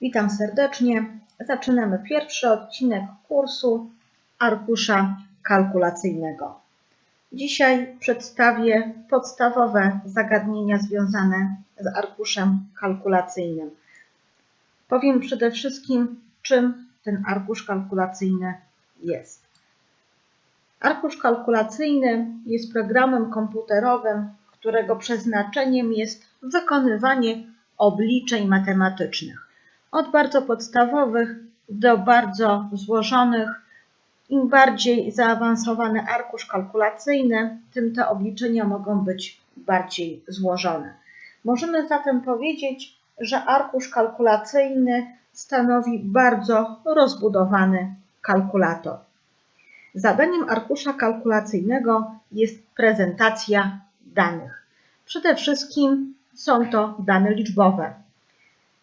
Witam serdecznie. Zaczynamy pierwszy odcinek kursu arkusza kalkulacyjnego. Dzisiaj przedstawię podstawowe zagadnienia związane z arkuszem kalkulacyjnym. Powiem przede wszystkim, czym ten arkusz kalkulacyjny jest. Arkusz kalkulacyjny jest programem komputerowym, którego przeznaczeniem jest wykonywanie obliczeń matematycznych. Od bardzo podstawowych do bardzo złożonych. Im bardziej zaawansowany arkusz kalkulacyjny, tym te obliczenia mogą być bardziej złożone. Możemy zatem powiedzieć, że arkusz kalkulacyjny stanowi bardzo rozbudowany kalkulator. Zadaniem arkusza kalkulacyjnego jest prezentacja danych. Przede wszystkim są to dane liczbowe.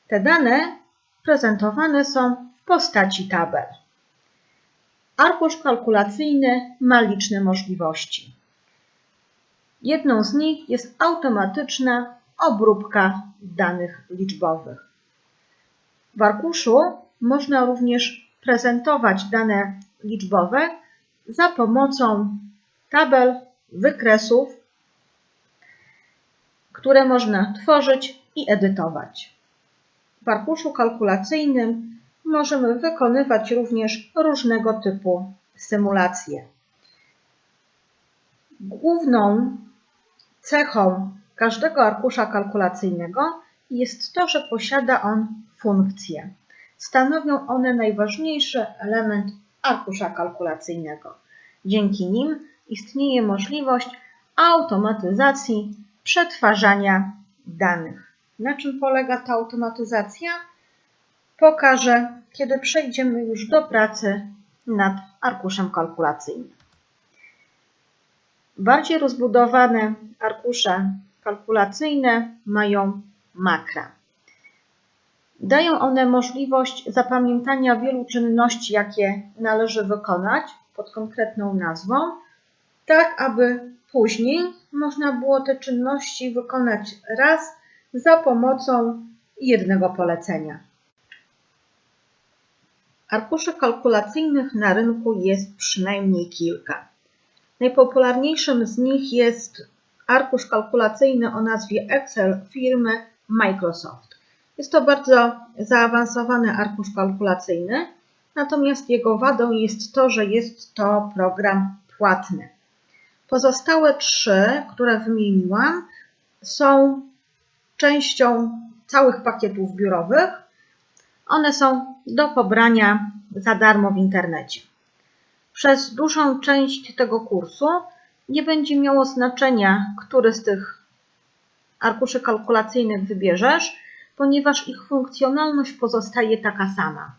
Te dane prezentowane są w postaci tabel. Arkusz kalkulacyjny ma liczne możliwości. Jedną z nich jest automatyczna obróbka danych liczbowych. W arkuszu można również prezentować dane liczbowe za pomocą tabel, wykresów, które można tworzyć i edytować. W arkuszu kalkulacyjnym możemy wykonywać również różnego typu symulacje. Główną cechą każdego arkusza kalkulacyjnego jest to, że posiada on funkcje. Stanowią one najważniejszy element arkusza kalkulacyjnego. Dzięki nim istnieje możliwość automatyzacji przetwarzania danych. Na czym polega ta automatyzacja? Pokażę, kiedy przejdziemy już do pracy nad arkuszem kalkulacyjnym. Bardziej rozbudowane arkusze kalkulacyjne mają makra. Dają one możliwość zapamiętania wielu czynności, jakie należy wykonać pod konkretną nazwą, tak aby później można było te czynności wykonać raz za pomocą jednego polecenia. Arkuszy kalkulacyjnych na rynku jest przynajmniej kilka. Najpopularniejszym z nich jest arkusz kalkulacyjny o nazwie Excel firmy Microsoft. Jest to bardzo zaawansowany arkusz kalkulacyjny, natomiast jego wadą jest to, że jest to program płatny. Pozostałe trzy, które wymieniłam, są częścią całych pakietów biurowych. One są do pobrania za darmo w internecie. Przez dużą część tego kursu nie będzie miało znaczenia, który z tych arkuszy kalkulacyjnych wybierzesz, ponieważ ich funkcjonalność pozostaje taka sama.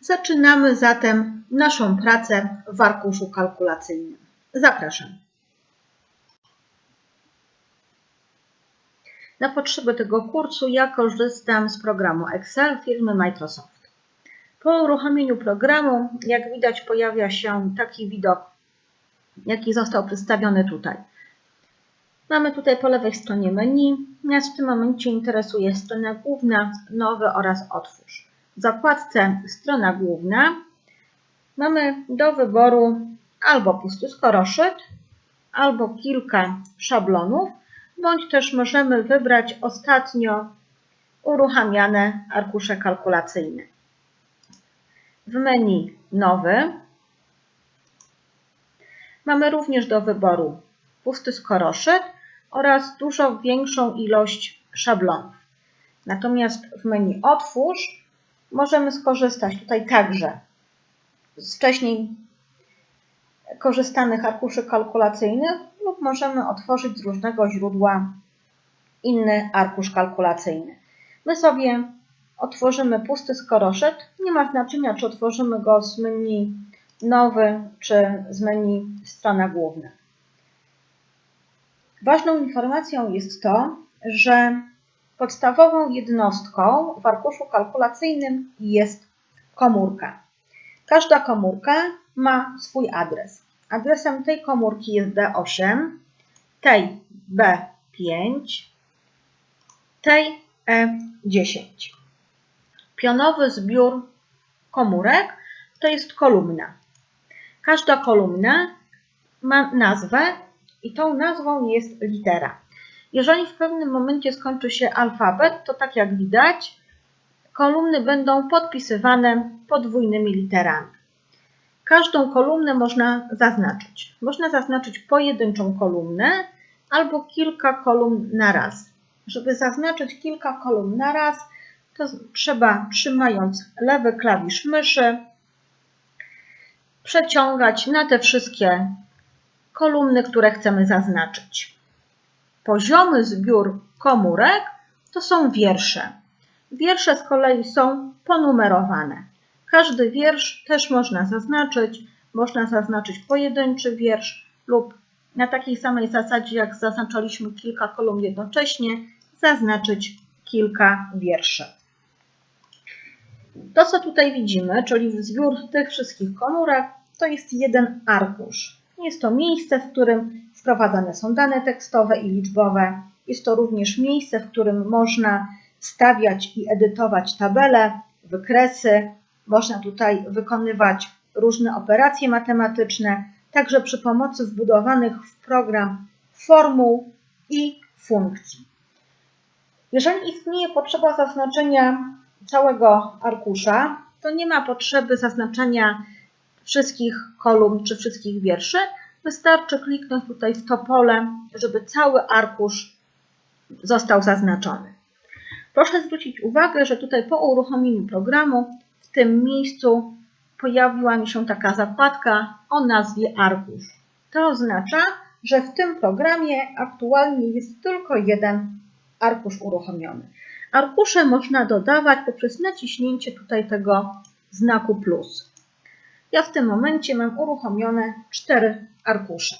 Zaczynamy zatem naszą pracę w arkuszu kalkulacyjnym. Zapraszam. Na potrzeby tego kursu ja korzystam z programu Excel firmy Microsoft. Po uruchomieniu programu, jak widać, pojawia się taki widok, jaki został przedstawiony tutaj. Mamy tutaj po lewej stronie menu. Nas w tym momencie interesuje strona główna, nowy oraz otwórz. W zakładce strona główna mamy do wyboru albo pusty skoroszyt, albo kilka szablonów, bądź też możemy wybrać ostatnio uruchamiane arkusze kalkulacyjne. W menu nowy mamy również do wyboru pusty skoroszyt oraz dużo większą ilość szablonów. Natomiast w menu Otwórz możemy skorzystać tutaj także z wcześniej korzystanych arkuszy kalkulacyjnych lub możemy otworzyć z różnego źródła inny arkusz kalkulacyjny. My sobie otworzymy pusty skoroszyt. Nie ma znaczenia, czy otworzymy go z menu nowy, czy z menu strona główna. Ważną informacją jest to, że podstawową jednostką w arkuszu kalkulacyjnym jest komórka. Każda komórka ma swój adres. Adresem tej komórki jest D8, tej B5, tej E10. Pionowy zbiór komórek to jest kolumna. Każda kolumna ma nazwę i tą nazwą jest litera. Jeżeli w pewnym momencie skończy się alfabet, to tak jak widać, kolumny będą podpisywane podwójnymi literami. Każdą kolumnę można zaznaczyć. Można zaznaczyć pojedynczą kolumnę albo kilka kolumn na raz. Żeby zaznaczyć kilka kolumn na raz, to trzeba trzymając lewy klawisz myszy przeciągać na te wszystkie kolumny, które chcemy zaznaczyć. Poziomy zbiór komórek to są wiersze. Wiersze z kolei są ponumerowane. Każdy wiersz też można zaznaczyć. Można zaznaczyć pojedynczy wiersz lub na takiej samej zasadzie, jak zaznaczaliśmy kilka kolumn jednocześnie, zaznaczyć kilka wierszy. To, co tutaj widzimy, czyli zbiór tych wszystkich komórek, to jest jeden arkusz. Jest to miejsce, w którym wprowadzane są dane tekstowe i liczbowe. Jest to również miejsce, w którym można stawiać i edytować tabele, wykresy. Można tutaj wykonywać różne operacje matematyczne, także przy pomocy wbudowanych w program formuł i funkcji. Jeżeli istnieje potrzeba zaznaczenia całego arkusza, to nie ma potrzeby zaznaczenia wszystkich kolumn czy wszystkich wierszy. Wystarczy kliknąć tutaj w to pole, żeby cały arkusz został zaznaczony. Proszę zwrócić uwagę, że tutaj po uruchomieniu programu w tym miejscu pojawiła mi się taka zakładka o nazwie arkusz. To oznacza, że w tym programie aktualnie jest tylko jeden arkusz uruchomiony. Arkusze można dodawać poprzez naciśnięcie tutaj tego znaku plus. Ja w tym momencie mam uruchomione cztery arkusze.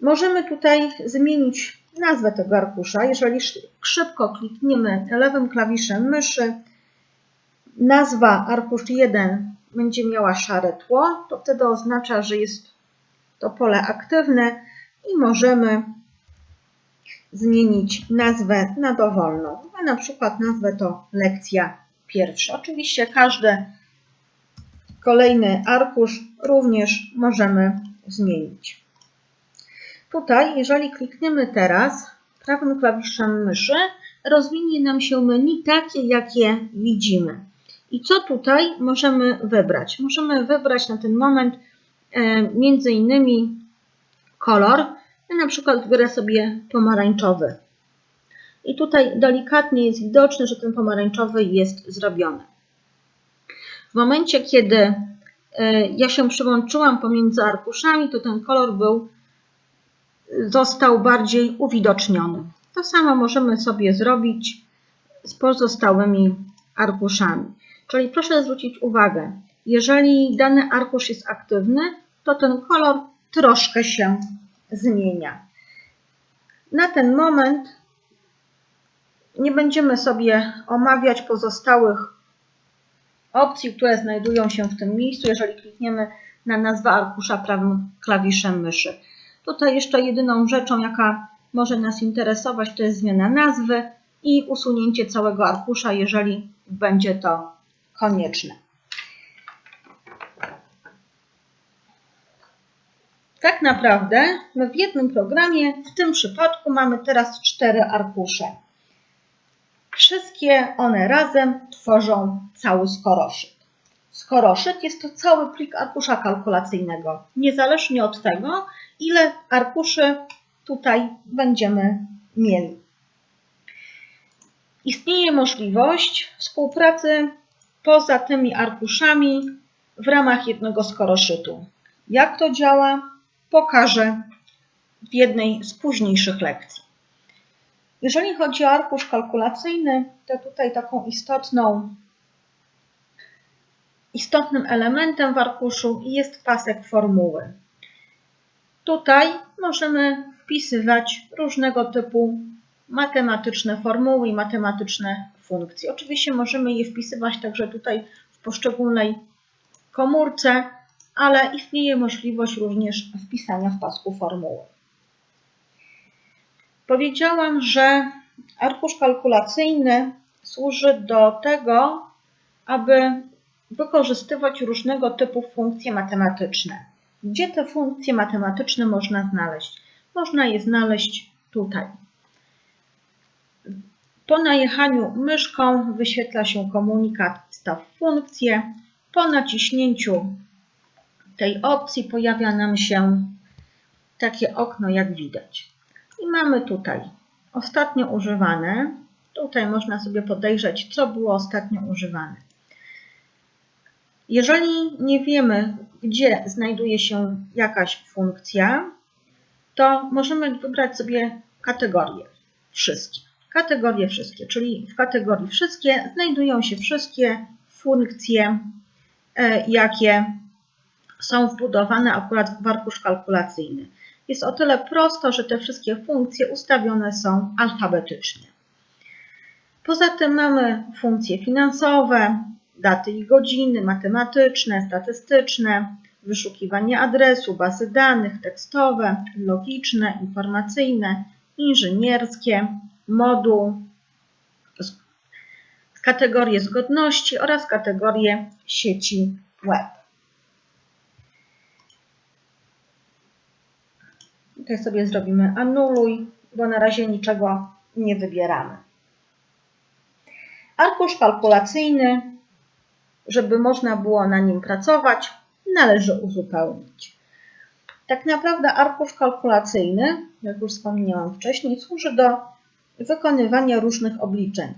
Możemy tutaj zmienić nazwę tego arkusza. Jeżeli szybko klikniemy lewym klawiszem myszy, nazwa arkusz 1 będzie miała szare tło, to wtedy oznacza, że jest to pole aktywne i możemy zmienić nazwę na dowolną. A na przykład nazwę to lekcja pierwsza. Oczywiście każdy kolejny arkusz również możemy zmienić. Tutaj, jeżeli klikniemy teraz prawym klawiszem myszy, rozwinie nam się menu takie, jakie widzimy. I co tutaj możemy wybrać? Możemy wybrać na ten moment e, między innymi kolor. Ja na przykład wybiorę sobie pomarańczowy. I tutaj delikatnie jest widoczne, że ten pomarańczowy jest zrobiony. W momencie, kiedy e, ja się przyłączyłam pomiędzy arkuszami, to ten kolor był, został bardziej uwidoczniony. To samo możemy sobie zrobić z pozostałymi arkuszami. Czyli proszę zwrócić uwagę, jeżeli dany arkusz jest aktywny, to ten kolor troszkę się zmienia. Na ten moment nie będziemy sobie omawiać pozostałych opcji, które znajdują się w tym miejscu, jeżeli klikniemy na nazwę arkusza prawym klawiszem myszy. Tutaj jeszcze jedyną rzeczą, jaka może nas interesować, to jest zmiana nazwy i usunięcie całego arkusza, jeżeli będzie to konieczne. Tak naprawdę my w jednym programie, w tym przypadku mamy teraz cztery arkusze. Wszystkie one razem tworzą cały skoroszyt. Skoroszyt jest to cały plik arkusza kalkulacyjnego, niezależnie od tego, ile arkuszy tutaj będziemy mieli. Istnieje możliwość współpracy poza tymi arkuszami w ramach jednego skoroszytu. Jak to działa, pokażę w jednej z późniejszych lekcji. Jeżeli chodzi o arkusz kalkulacyjny, to tutaj taką istotną, istotnym elementem w arkuszu jest pasek formuły. Tutaj możemy wpisywać różnego typu matematyczne formuły i matematyczne funkcje. Oczywiście możemy je wpisywać także tutaj w poszczególnej komórce, ale istnieje możliwość również wpisania w pasku formuły. Powiedziałam, że arkusz kalkulacyjny służy do tego, aby wykorzystywać różnego typu funkcje matematyczne. Gdzie te funkcje matematyczne można znaleźć? Można je znaleźć tutaj. Po najechaniu myszką wyświetla się komunikat wstaw funkcję. Po naciśnięciu tej opcji pojawia nam się takie okno, jak widać. I mamy tutaj ostatnio używane. Tutaj można sobie podejrzeć, co było ostatnio używane. Jeżeli nie wiemy, gdzie znajduje się jakaś funkcja, to możemy wybrać sobie kategorię wszystkie. Kategorie wszystkie, czyli w kategorii wszystkie znajdują się wszystkie funkcje, e, jakie są wbudowane akurat w arkusz kalkulacyjny. Jest o tyle prosto, że te wszystkie funkcje ustawione są alfabetycznie. Poza tym mamy funkcje finansowe, daty i godziny, matematyczne, statystyczne, wyszukiwanie adresu, bazy danych tekstowe, logiczne, informacyjne, inżynierskie, moduł, kategorie zgodności oraz kategorie sieci web. Tutaj sobie zrobimy anuluj, bo na razie niczego nie wybieramy. Arkusz kalkulacyjny, żeby można było na nim pracować, należy uzupełnić. Tak naprawdę arkusz kalkulacyjny, jak już wspomniałam wcześniej, służy do wykonywania różnych obliczeń.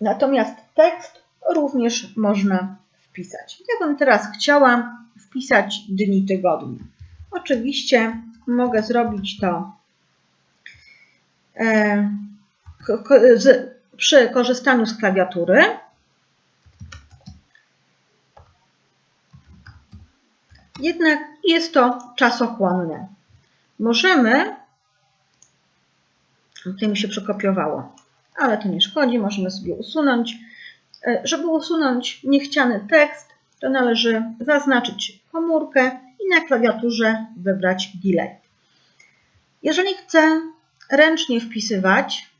Natomiast tekst również można wpisać. Ja bym teraz chciała wpisać dni tygodnia. Oczywiście mogę zrobić to e, przy korzystaniu z klawiatury. Jednak jest to czasochłonne. Możemy, tutaj mi się przekopiowało, ale to nie szkodzi, możemy sobie usunąć. E, żeby usunąć niechciany tekst, to należy zaznaczyć komórkę i na klawiaturze wybrać Delete. Jeżeli chcę ręcznie wpisywać,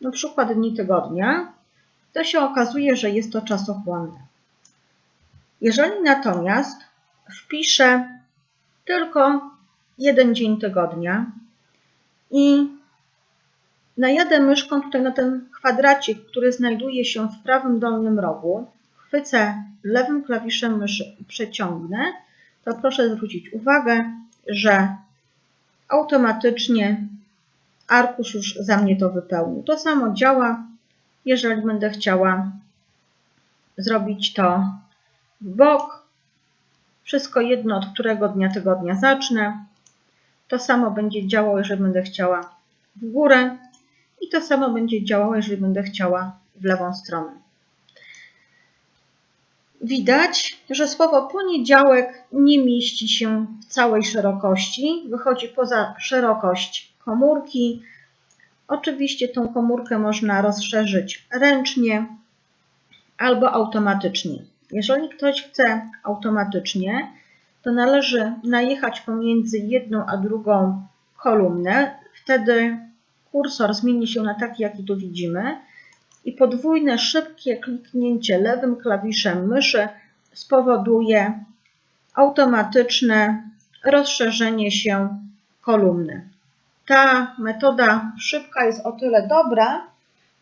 na przykład dni tygodnia, to się okazuje, że jest to czasochłonne. Jeżeli natomiast wpiszę tylko jeden dzień tygodnia i najadę myszką tutaj na ten kwadracik, który znajduje się w prawym dolnym rogu, chwycę lewym klawiszem myszy i przeciągnę, to proszę zwrócić uwagę, że automatycznie arkusz już za mnie to wypełnił. To samo działa, jeżeli będę chciała zrobić to w bok. Wszystko jedno, od którego dnia tygodnia zacznę. To samo będzie działało, jeżeli będę chciała w górę. I to samo będzie działało, jeżeli będę chciała w lewą stronę. Widać, że słowo poniedziałek nie mieści się w całej szerokości, wychodzi poza szerokość komórki. Oczywiście tą komórkę można rozszerzyć ręcznie albo automatycznie. Jeżeli ktoś chce automatycznie, to należy najechać pomiędzy jedną a drugą kolumnę. Wtedy kursor zmieni się na taki, jaki tu widzimy i podwójne szybkie kliknięcie lewym klawiszem myszy spowoduje automatyczne rozszerzenie się kolumny. Ta metoda szybka jest o tyle dobra,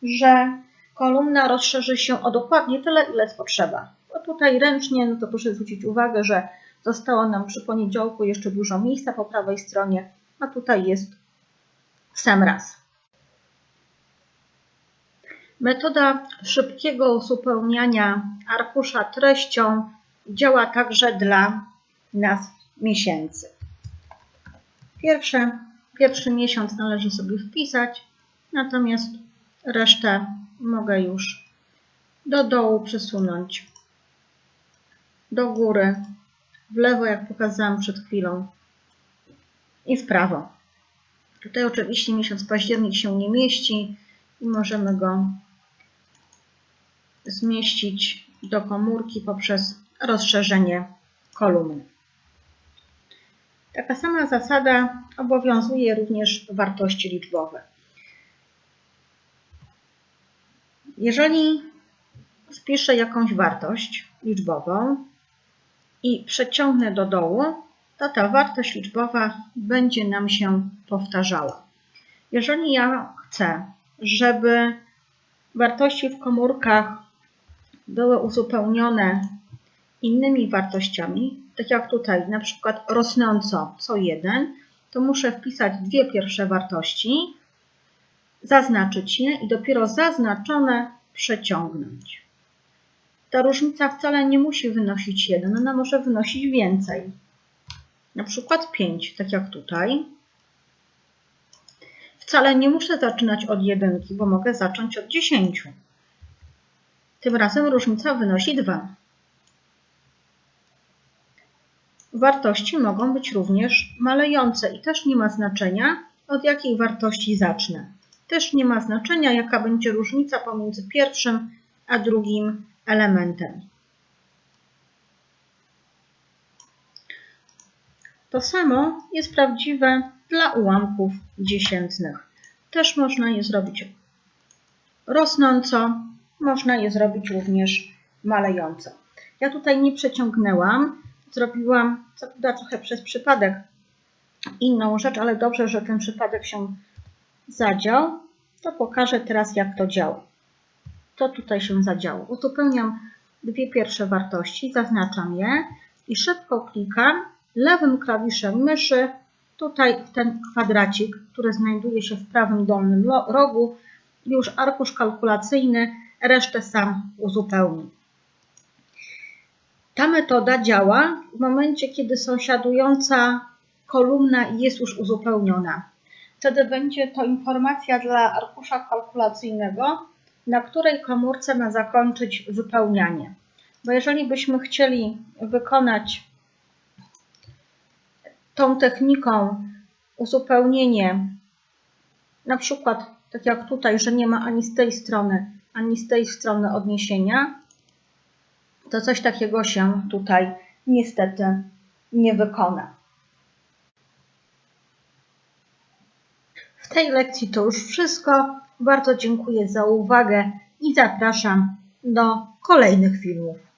że kolumna rozszerzy się o dokładnie tyle, ile jest potrzeba. Bo tutaj ręcznie, no to proszę zwrócić uwagę, że zostało nam przy poniedziałku jeszcze dużo miejsca po prawej stronie, a tutaj jest sam raz. Metoda szybkiego uzupełniania arkusza treścią działa także dla nazw miesięcy. Pierwsze, pierwszy miesiąc należy sobie wpisać, natomiast resztę mogę już do dołu przesunąć, do góry, w lewo, jak pokazałam przed chwilą, i w prawo. Tutaj oczywiście miesiąc październik się nie mieści i możemy go zmieścić do komórki poprzez rozszerzenie kolumny. Taka sama zasada obowiązuje również wartości liczbowe. Jeżeli wpiszę jakąś wartość liczbową i przeciągnę do dołu, to ta wartość liczbowa będzie nam się powtarzała. Jeżeli ja chcę, żeby wartości w komórkach były uzupełnione innymi wartościami, tak jak tutaj na przykład rosnąco co jeden, to muszę wpisać dwie pierwsze wartości, zaznaczyć je i dopiero zaznaczone przeciągnąć. Ta różnica wcale nie musi wynosić 1, ona może wynosić więcej. Na przykład 5, tak jak tutaj. Wcale nie muszę zaczynać od jedynki, bo mogę zacząć od 10. Tym razem różnica wynosi 2. Wartości mogą być również malejące i też nie ma znaczenia, od jakiej wartości zacznę. Też nie ma znaczenia, jaka będzie różnica pomiędzy pierwszym a drugim elementem. To samo jest prawdziwe dla ułamków dziesiętnych. Też można je zrobić rosnąco, można je zrobić również malejąco. Ja tutaj nie przeciągnęłam, zrobiłam, co prawda trochę przez przypadek, inną rzecz, ale dobrze, że ten przypadek się zadział. To pokażę teraz, jak to działa. To tutaj się zadziało. Uzupełniam dwie pierwsze wartości, zaznaczam je i szybko klikam lewym klawiszem myszy tutaj w ten kwadracik, który znajduje się w prawym dolnym rogu. Już arkusz kalkulacyjny resztę sam uzupełni. Ta metoda działa w momencie, kiedy sąsiadująca kolumna jest już uzupełniona. Wtedy będzie to informacja dla arkusza kalkulacyjnego, na której komórce ma zakończyć wypełnianie. Bo jeżeli byśmy chcieli wykonać tą techniką uzupełnienie, na przykład tak jak tutaj, że nie ma ani z tej strony, ani z tej strony odniesienia, to coś takiego się tutaj niestety nie wykona. W tej lekcji to już wszystko. Bardzo dziękuję za uwagę i zapraszam do kolejnych filmów.